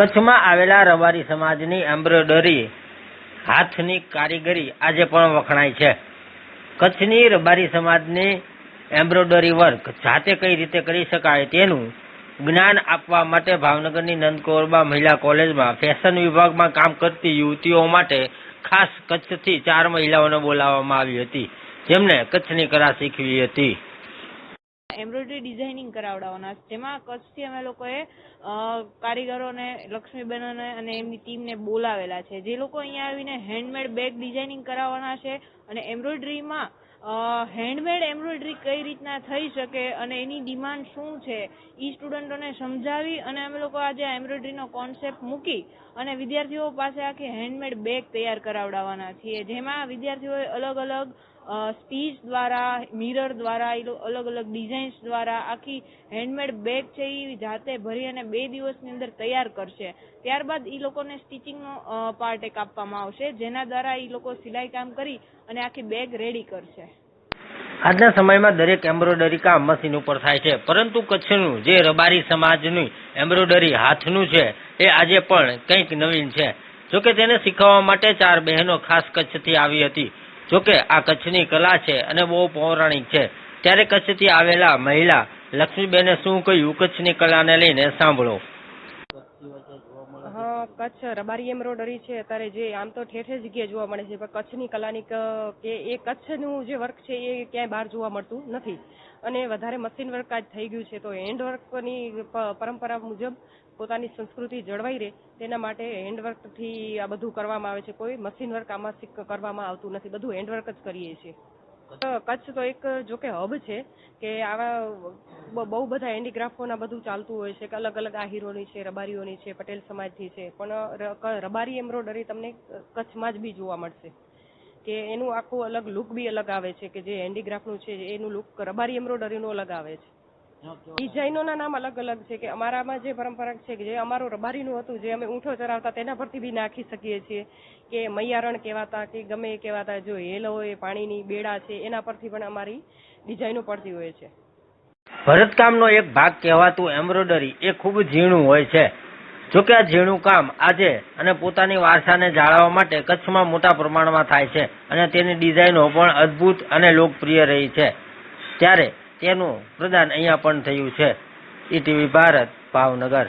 કચ્છમાં આવેલા રબારી સમાજની એમ્બ્રોઇડરી, હાથની કારીગરી આજે પણ વખણાય છે. કચ્છની રબારી સમાજની એમ્બ્રોઇડરી વર્ક જાતે કઈ રીતે કરી શકાય તેનું જ્ઞાન આપવા માટે ભાવનગરની નંદકોરબા મહિલા કોલેજમાં ફેશન વિભાગમાં કામ કરતી યુવતીઓ માટે ખાસ કચ્છથી ચાર મહિલાઓને બોલાવવામાં આવી હતી. જેમને કચ્છની કળા શીખવી હતી. એમ્બ્રોઇડરી ડિઝાઇનિંગ કરાવડાવવાના જેમાં કચ્છથી અમે લોકોએ કારીગરોને, લક્ષ્મીબેનોને અને એમની ટીમને બોલાવેલા છે. જે લોકો અહીંયા આવીને હેન્ડમેડ બેગ ડિઝાઇનિંગ કરાવવાના છે અને એમ્બ્રોઇડરીમાં હેન્ડમેડ એમ્બ્રોઇડરી કઈ રીતના થઈ શકે અને એની ડિમાન્ડ શું છે એ સ્ટુડન્ટોને સમજાવી અને અમે લોકો આજે એમ્બ્રોઇડરીનો કોન્સેપ્ટ મૂકી અને વિદ્યાર્થીઓ પાસે આખી હેન્ડમેડ બેગ તૈયાર કરાવડાવવાના છીએ, જેમાં વિદ્યાર્થીઓએ અલગ અલગ સ્પીચ દ્વારા મિરર દ્વારા અલગ અલગ ડિઝાઇન્સ દ્વારા આખી હેન્ડમેડ બેગ છે એ જાતે ભરી અને બે દિવસની અંદર તૈયાર કરશે. ત્યારબાદ એ લોકોને સ્ટિચિંગનો પાર્ટ એક આપવામાં આવશે, જેના દ્વારા એ લોકો સિલાઈ કામ કરી અને આખી બેગ રેડી કરશે. આજના સમયમાં દરેક એમ્બ્રોઇડરી કામ મશીન ઉપર થાય છે. પરંતુ કચ્છનું જે રબારી સમાજનું એમ્બ્રોઇડરી હાથનું છે, એ આજે પણ કંઈક નવીન છે. જોકે તેને શીખવવા માટે ચાર બહેનો ખાસ કચ્છથી આવી હતી. જોકે આ કચ્છની કલા છે અને બહુ પૌરાણિક છે. ત્યારે કચ્છથી આવેલા મહિલા લક્ષ્મીબેને શું કહ્યું? કચ્છની કલાને લઈને સાંભળો. કચ્છ રબારી એમ્બ્રોઇડરી છે, અત્યારે જે આમ તો ઠેર જગ્યાએ જોવા મળે છે, પણ કચ્છની કલાની કે એ કચ્છનું જે વર્ક છે, એ ક્યાંય બહાર જોવા મળતું નથી. અને વધારે મશીન વર્ક આજ થઈ ગયું છે, તો હેન્ડવર્કની પરંપરા મુજબ પોતાની સંસ્કૃતિ જળવાઈ રહે, તેના માટે હેન્ડવર્કથી આ બધું કરવામાં આવે છે. કોઈ મશીન વર્ક આમાં કરવામાં આવતું નથી. બધું હેન્ડવર્ક જ કરીએ છીએ. કચ્છ તો એક જોકે હબ છે, કે આવા બહુ બધા હેન્ડીક્રાફ્ટોના બધું ચાલતું હોય છે, કે અલગ અલગ આહીરોની છે, રબારીઓની છે, પટેલ સમાજથી છે, પણ રબારી એમ્બ્રોડરી તમને કચ્છમાં જ બી જોવા મળશે. કે એનું આખું અલગ લુક બી અલગ આવે છે, કે જે હેન્ડીક્રાફ્ટનું છે, એનું લુક રબારી એમ્બ્રોડરીનું અલગ આવે છે. ડિઝાઇનોના નામ અલગ અલગ છે કે અમારામાં જે પરંપરા છે કે જે અમારું રબારીનું હતું, જે અમે ઊંઠો ચરાવતા, તેના પરથી બી નાખી શકીએ છીએ કે મૈયારણ કહેવાતા, કે ગમે કહેવાતા, જો હેલો એ પાણીની બેડા છે, એના પરથી પણ અમારી ડિઝાઇનો પડતી હોય છે. ભરતકામનો એક ભાગ કહેવાતું એમ્બ્રોડરી એ ખૂબ ઝીણું હોય છે. જોકે આ ઝીણું કામ આજે અને પોતાની વારસાને જાળવવા માટે કચ્છમાં મોટા પ્રમાણમાં થાય છે અને તેની ડિઝાઇનો પણ અદ્ભુત અને લોકપ્રિય રહી છે. ત્યારે તેનું પ્રદાન અહીંયા પણ થયું છે. ઈટીવી ભારત ભાવનગર.